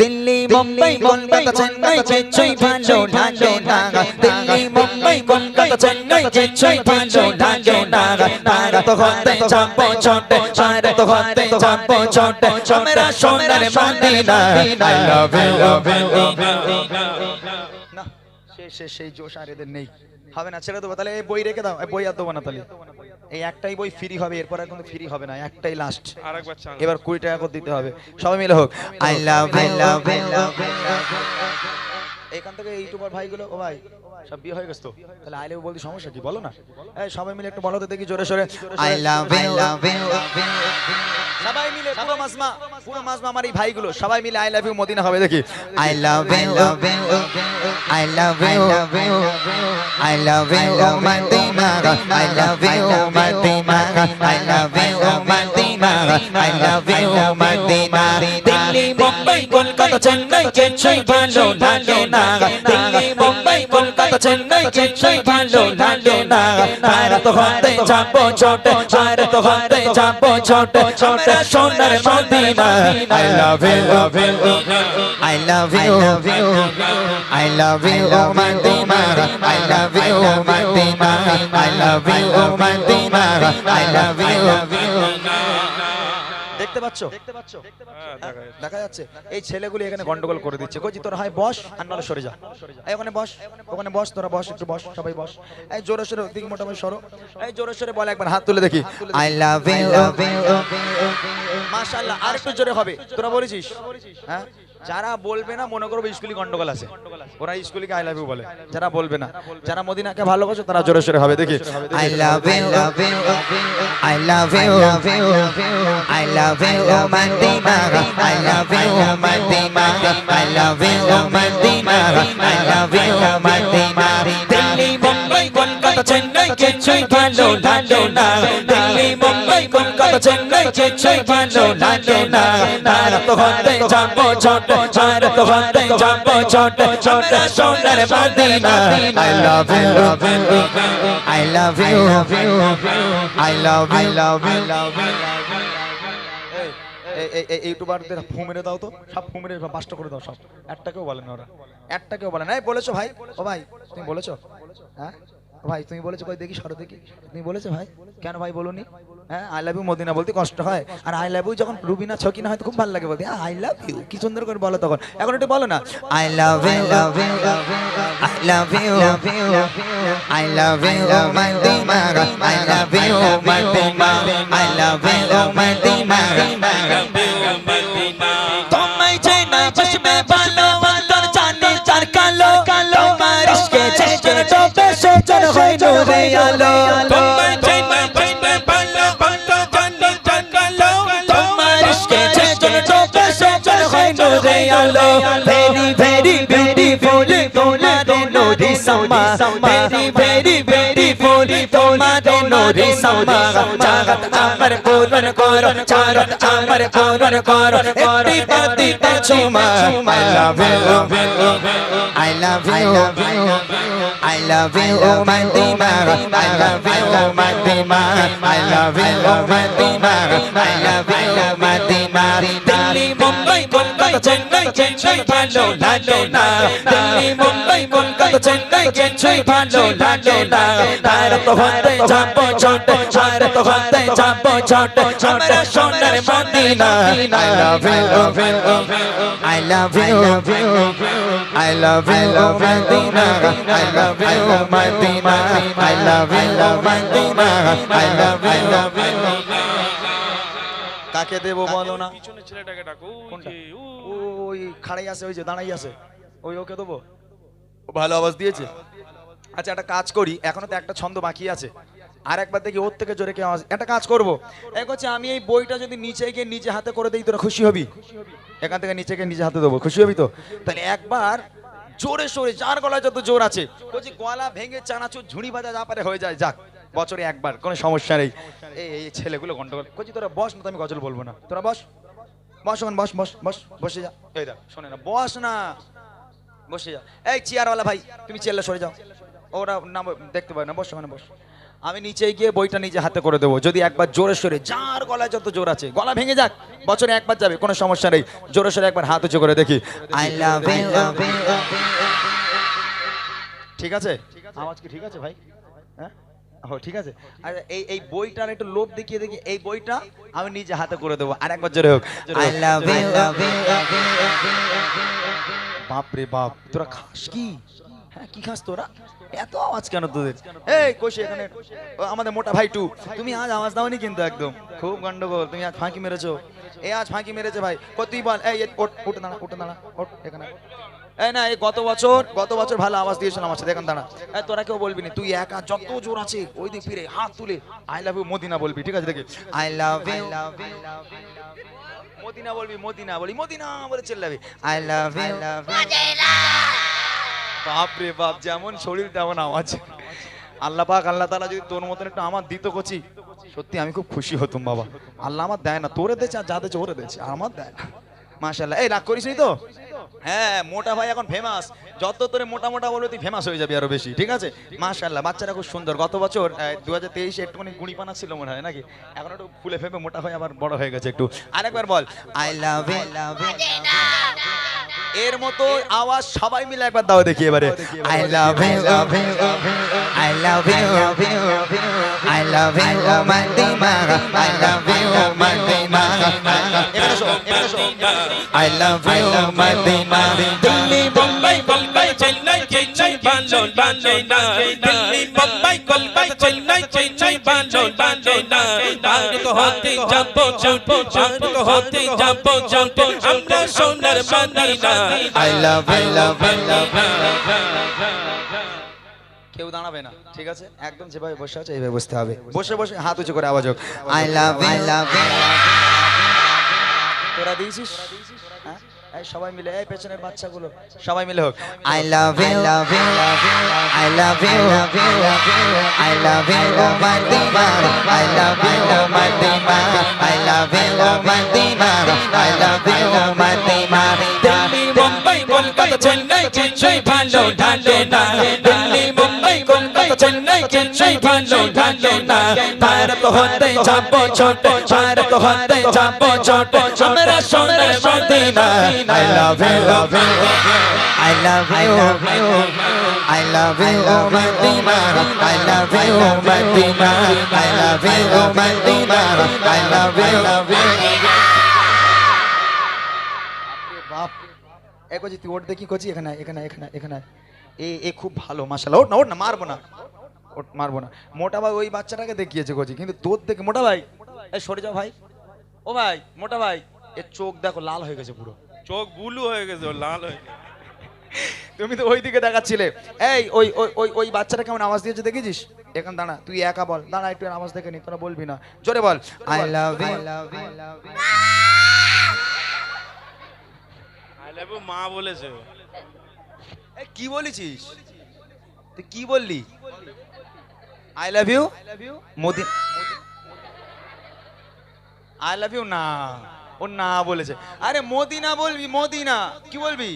দিল্লি মুম্বাই কলকাতা চেন্নাই কিছুই ভালো লাগে না দিল্লি মুম্বাই কলকাতা চেন্নাই কিছুই ভালো লাগে না তারা তো হতে চাপো ছোটে তারা তো হতে চাপো ছোটে। মেরা সোনার মদিনা। আই লাভ ইউ না সে সে সেই জোশ আর এদের নেই। হবে না ছেড়ে দেবো। তাহলে এই বই রেখে দাও। বই আর দেবো না তাহলে। এই একটাই বই ফ্রি হবে এরপর আর কিন্তু ফ্রি হবে না একটাই লাস্ট আরেকবার চান এবার কুড়ি টাকা করে দিতে হবে। সবাই মিলে হোক। আই লাভ আই লাভ এখান থেকে ইউটিউবার ভাইগুলো ও ভাই সব বিয়ে হয়ে গেছে তো? তাহলে আই লাভ বলতে সমস্যা কি বলো না। এই সবাই মিলে একটু বলো তো দেখি জোরে সোরে। I love you love you সবাই মিলে পুরো মাজমা পুরো মাজমা আমার এই ভাইগুলো সবাই মিলে আই লাভ ইউ মদিনা হবে দেখি। I love you love I love you love you I love you Madina I love you Madina I love you Madina I love you Madina Delhi Mumbai Kolkata Chennai কিছুই ভালো লাগে না দিল্লি মুম্বাই কলকাতা চেন্নাই কিছুই ভালো লাগে না তারা তো হতে যাব ছোট তারা তো হতে যাব ছোট ছোট সোনার Madina I love you love you I love you love you I love you Madina I love you Madina I love you Madina I love you দেখতে পাচ্ছ? দেখতে পাচ্ছ? হ্যাঁ, দেখা যাচ্ছে। এই ছেলেগুলি এখানে গন্ডগোল করে দিচ্ছে। কই তোরা হয় বস আর নাহলে সরে যা। এই ওখানে বস ওখানে বস। তোরা বস একটু বস সবাই বস। এই জোরে সরে দিক মোটামুটি সরো। এই জোরে সরে বল একবার হাত তুলে দেখি। I love you love you মাশাআল্লাহ আর একটু জোরে হবে। তোরা বলেছিস। হ্যাঁ? যারা বলবে না, মনে করবে স্কুলি গন্ডগোল আছে। ওরা স্কুলকে আই লাভ ইউ বলে। যারা বলবে না, যারা মদিনাকে ভালোবাসে, তারা জোরে সোরে হবে। দেখি। I love you love you I love you love you I love you Madina I love you Madina I love you Madina I love you Madina Chennai কিছুই ভালো লাগে না। দিল্লি মুম্বাই কলকাতা চেন্নাই কিছুই ভালো লাগে না। তারা তো হতে যাব ছোট তারা তো হতে যাব ছোট ছোট সোনার Madina I love you I love you I love you love you ইউটিউবারদের ফু মেরে দাও তো। সব ফু মেরে পাঁচটা করে দাও সব। একটাকেও বলে না ওরা। একটাকেও বলে না এই বলেছ ভাই? ও ভাই তুমি বলেছ? হ্যাঁ? ভাই তুমি বলেছ কই দেখি সরো দেখি তুমি বলেছ ভাই কেন ভাই বলুনি হ্যাঁ আই লাভ ইউ মদিনা বলতে কষ্ট হয় আর আই লাভ ইউ যখন রুবিনা ছকিনা হয় তো খুব ভালো লাগে বলতে আই লাভ ইউ কি সুন্দর করে বলো তখন এখন একটু বলো না I love you love you I love you love you I love you Madina I love you Madina I love you Madina হয় নূরে আলো তোমায় চাই না বসবে ভালো ভালো জানি জানকালো তোমার ইশকে চেষ্টা ডোবে সজন হয় নূরে আলো ভেরি ভেরি বিউটিফুল তোমার নূরে সমা। ভেরি ভেরি বিউটিফুল তোমার নূরে সমা। জাগত আমার পূরণ করো চারত আমার পূরণ করো। একটি পাতি চুমা I love you I love you I love you Madina I love you Madina I love you Madina I love you Madina Delhi Mumbai Kolkata Chennai Chennai ভালো লাগে না দিল্লি মুম্বাই কলকাতা চেন্নাই কিছুই ভালো লাগে না তার তো হতে যাব ছোট তার তো হতে যাব ছোট আমরা সোনার Madina I love you I love you I love you Madina I love you Madina I love you Madina I love you কাকে দেব বলো না? পিছনে ছেলেটাকে ডাকো। ওই খাড়াই আছে ওই যে দাঁড়াই আছে। ওই ওকে দেবো? ভালো আওয়াজ দিয়েছে? আচ্ছা একটা কাজ করি। এখনও তো একটা ছন্দ বাকি আছে। আর একবার দেখি ওর থেকে জোরে কে আওয়াজ একটা কাজ করব। এক হচ্ছে আমি এই বইটা যদি নিচে গিয়ে নিজে হাতে করে দিই তোরা খুশি হবি? এখান থেকে নিচে গিয়ে নিজে হাতে দেবো। খুশি হবি তো? তাহলে একবার জোরে সোরে, যার গলায় যত জোর আছে, বলছি, গলা ভেঙে চানাচুর ঝুড়ি বাজা যা পারে হয়ে যায়, যাক, বছরে একবার, কোনো সমস্যা নেই। এই ছেলেগুলো গন্ডগোল কচি তোরা বস না তো আমি গজল বলব না। তোরা বস বস ওখানে, বস বস বস, বসে যা। এই দেখ, শোনে না, বস না, বসে যা। এই, চেয়ারওয়ালা ভাই, তুমি চেয়ারলে সরে যাও। ওরা না দেখতে পাবে না, বস ওখানে, বস। আমি নিচে গিয়ে বইটা নিজে হাতে করে দেবো যদি একবার জোরে সরে যার গলায় যত জোর আছে গলা ভেঙে যাক বছরে একবার যাবে কোনো সমস্যা নেই জোরে সরে একবার হাত উঁচু করে দেখি. ঠিক আছে আওয়াজ কি ঠিক আছে ভাই হ্যাঁ ও ঠিক আছে আচ্ছা এই এই বইটার একটু লোভ দেখিয়ে দেখি এই বইটা আমি নিজে হাতে করে দেবো আর একবার জোরে হোক you. বাপ রে বাপ তোরা খাস কি হ্যাঁ কি খাস তোরা এত আওয়াজ কেন তোদের? এই কোশি এখানে। আমাদের মোটা ভাই টু। তুমি আজ আওয়াজ দাওনি কিন্তু একদম। খুব গন্ডগোল। তুমি আজ ফাঁকি মেরেছো। এই আজ ফাঁকি মেরেছে ভাই। কতই বল এই এ, ওঠ উঠে দাঁড়া উঠে দাঁড়া ওঠ এখানে। এই না এই গত বছর গত বছর ভালো আওয়াজ দিয়েছিল আমার সাথে। এখন দাঁড়া। এই তোরা কেউ বলবি না। তুই একা যত জোর আছে ওই দিক ফিরে হাত তুলে আই লাভ ইউ মদিনা বলবি ঠিক আছে দেখি। আই লাভ love মদিনা বলবি মদিনা বলি মদিনা বলে চেল্লাবি। You, love you. বাপ রে বাপ যেমন শরীর তেমন আওয়াজ আল্লাহ পাক আল্লাহ তালা যদি তোর মতন একটু আমার দিত কচি সত্যি আমি খুব খুশি হতুম বাবা আল্লাহ আমার দেয় না তোরে দেছে আর যা দেছে ওরে দেছে আর আমার দেয় না মাশাল্লাহ এই রাগ করিস তো হ্যাঁ মোটা ভাই এখন ফেমাস যত তোরে মোটা মোটা বলবে তুই ফেমাস হয়ে যাবি আরও বেশি ঠিক আছে মাশাল্লাহ বাচ্চারা খুব সুন্দর গত বছর দু হাজার তেইশে একটুখানি গুড়ি পানা ছিল মনে হয় নাকি এখন একটু ফুলে ফেপে মোটা ভাই আবার বড় হয়ে গেছে একটু আরেকবার বল I love you, এর মতো আওয়াজ সবাই মিলে একবার দাও দেখি এবারে I love you love you. I love you, love you, love you. I love you, oh my dimag. I love you, oh my dimag. এবারে শোন এবারে শোন I love you, oh my dimag. Delhi Mumbai Kolkata Chennai Chennai Bangalore Bangalore Delhi Mumbai Kolkata Chennai Chennai Bangalore Bangalore Bharat হতে যাব যাব ভারত হতে যাব যাব আমরা সোনার Madina I love you, love you, love you. কেউ দাঁড়াবে না ঠিক আছে একদম যেভাবে বসে আছে এইভাবে বসতে হবে বসে বসে হাত উঁচু করে আওয়াজ হোক I love you, love you, love you. তোরা দিয়েছিস হ্যাঁ? এই সবাই মিলে এই পেছনের বাচ্চাগুলো সবাই মিলে হোক I love you, love you, love you. I love you, love you, love you. I love you, oh my dimag. I love you, oh my dimag. I love you, oh my dimag. I love you, oh my dimag. Delhi Mumbai Kolkata Chennai Chennai ভালো ঢালে না দিল্লি কলকাতা চেন্নাই চেন্নাই ভালো ঢালে না ভারত হতে যাব ছোট ভারত হতে যাব ছোট আমরা সোনার Madina I love you, love you. I love you, love you. I love you, oh my dimag. I love you, oh my dimag. I love you, oh my dimag. I love you, love you. বাপ এ কচি তুই ওট দেখি কচি এখানে এখানে এখানে এখানে। এ এ খুব ভালো মাশাআল্লাহ। ওট না ওট না মারবো না। ওট মারবো না। মোটা ভাই ওই বাচ্চাটাকে দেখিয়েছে কচি কিন্তু তোর দেখে মোটা ভাই। এই সরে যাও ভাই। ও ভাই মোটা ভাই। এর চোখ দেখো লাল হয়ে গেছে পুরো। চোখ বুলু হয়ে গেছে লাল হয়ে তুমি তো ওই দিকে দেখাচ্ছিলে। এই ওই ওই ওই ওই বাচ্চাটা কেমন আওয়াজ দিয়েছে দেখেছিস এখন দাঁড়া তুই একা বল। দাঁড়া একটু আওয়াজ দেখে নি তোরা বলবি না। জোরে বল। You, love you. I love you মা বলেছে কি বলেছিস? তুই কি বললি? I love you Modi I love you না। ও না বলেছে। আরে মদিনা বলবি মদিনা। কি বলবি?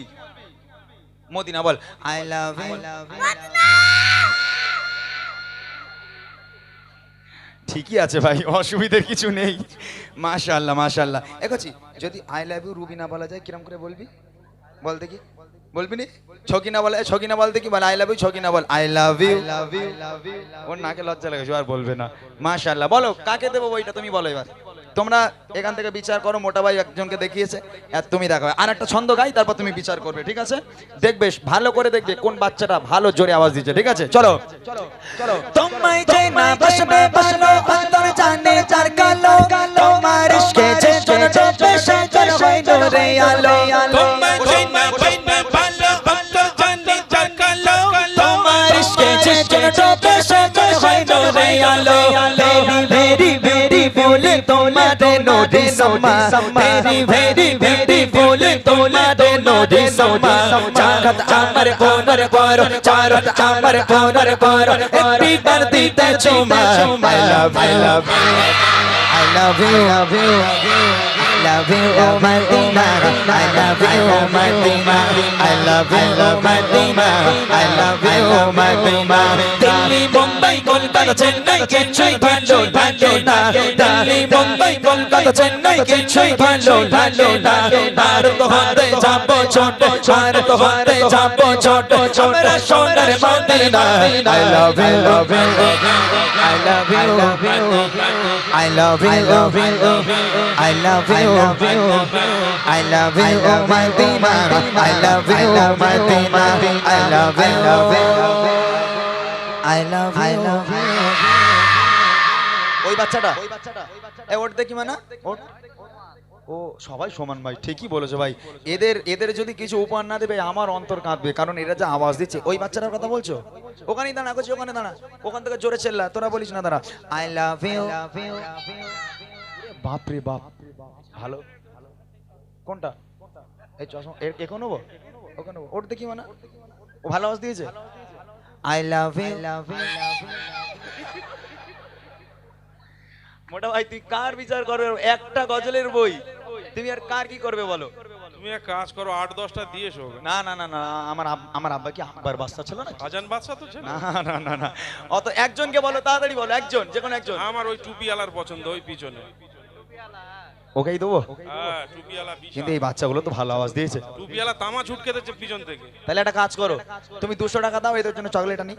মদিনা বল। I love you. ঠিকই আছে ভাই অসুবিধার কিছু নেই। মাশাআল্লাহ মাশাআল্লাহ। এগোছি যদি আই লাভ ইউ রুবি না বলা যায় কিরম করে বলবি? বল দেখি। বলবি নি? ছকি বলে ছকি না বল দেখি বল? আই লাভ ইউ ছকি না বল আই লাভ ইউ. ওর নাকে লজ্জা লেগেছে আর বলবে না। মাশাআল্লাহ বলো কাকে দেবো বইটা? তুমি বলো এবার। তোমরা এখান থেকে বিচার করো মোটা ভাই একজনকে দেখিয়েছে। আর তুমি দেখো আর একটা ছন্দ গাই তারপর তুমি বিচার করবে ঠিক আছে? দেখবে ভালো করে দেখবে কোন বাচ্চাটা ভালো জোরে আওয়াজ দিচ্ছে ঠিক আছে? চলো। চলো চলো তোমায় যে না বসবে ভালো অন্তর জানে যার কালো তোমার ইশকে যে জন চোখে সে জন হয় নূরে আলো। তোমার চেনা চেনা তোমার ইশকে যে জন চোখে সে জন হয় নূরে আলো ভেরি ভেরি ফুল তোমার নূরে সম্মা ভেরি ভেরি ভেরি ফুল তোমার নূরে সম্মা চাকত আমার কোনর কর চারত আমার কোনর কর একটি বার দিতে চুমা you, love you. I love you, love you, love you, oh my dimag. I love you, oh my dimag. I love you, oh my dimag. I love you, oh my dimag. Delhi Mumbai Mumbai Kolkata Chennai কিছুই ভালো লাগে না দিল্লি মুম্বাই কলকাতা চেন্নাই কিছুই ভালো লাগে না ভারত হতে যাব ছোট ভারত হতে যাব ছোট আমরা সোনার Madina I love you, love you, I love you, love you, I love you, love you, I love you, love you, I love you, Madina, I love you, Madina, I love you, love you, I love you, I love you. ওই বাচ্চাটা? এ ওর দেখি মানে? ওর? ও সবাই সমান ভাই ঠিকই বলেছ ভাই। এদের এদের যদি কিছু উপহার না দেবে আমার অন্তর কাঁদবে কারণ এরা যে আওয়াজ দিচ্ছে। ওই বাচ্চাটার কথা বলছো? ওখানেই দাঁড়া করছি ওখানে দাঁড়া। ওখান থেকে জোরে চেল্লা তোরা বলিস না দাঁড়া। I love you, বাপ রে বাপ। ভালো। কোনটা? এই চশমা এ- এ কোন নেব? ওকে নেব? ওর দেখি মানে? ও ভালো আওয়াজ দিয়েছে? I love you, love you. মোটা ভাই তুই কার বিচার করবে? একটা গজলের বই। তুমি আর কার কি করবে বলো? তুমি এক কাজ করো আট দশটা দিয়েছ ওকে। না না না না আমার আমার আব্বা কি আব্বার বাচ্চা ছিল না আজান বাদশা তো ছিল। না না না না। অত একজনকে বলো তাড়াতাড়ি বলো একজন যে কোনো একজন। আমার ওই টুপিওয়ালার পছন্দ ওই পিছনে। ওকেই দেবো? হ্যাঁ কিন্তু এই বাচ্চাগুলো তো ভালো আওয়াজ দিয়েছে। টুপিওয়ালা তামা ছুটকে দিচ্ছে পিছন থেকে। তাহলে একটা কাজ করো। তুমি দুশো টাকা দাও এদের জন্য চকলেট আনি।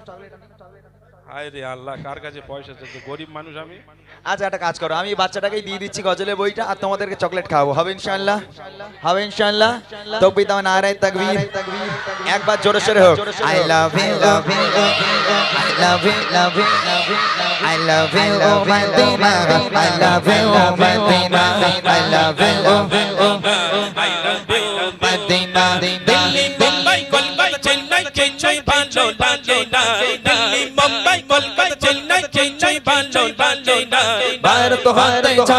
হায় রে আল্লাহ কার কাছে পয়সা চাচ্ছে গরিব মানুষ আমি আচ্ছা একটা কাজ করো আমি বাচ্চাটাকেই দিয়ে দিচ্ছি গজলের বইটা আর তোমাদেরকে চকলেট খাওয়াবো হবে ইনশাআল্লাহ হবে ইনশাআল্লাহ তকবীর দাও নারায় তাকবীর একবার জোরে সোরে হোক I love you, love you, I love you, love you, I love you, oh Madina, I love you, oh Madina, I love you, oh Madina, Delhi Mumbai Kolkata Chennai কিছুই ভালো লাগে না oh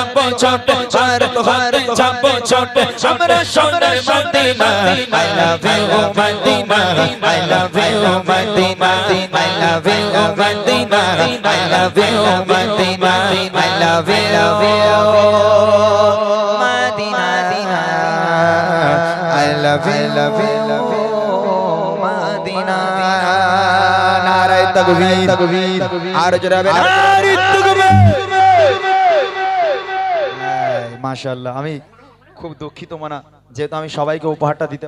oh oh oh Madina, নারায় তাকবীর আর নারায় মাশাআল্লাহ আমি খুব দুঃখিত মানা যেহেতু আমি সবাইকে উপহারটা দিতে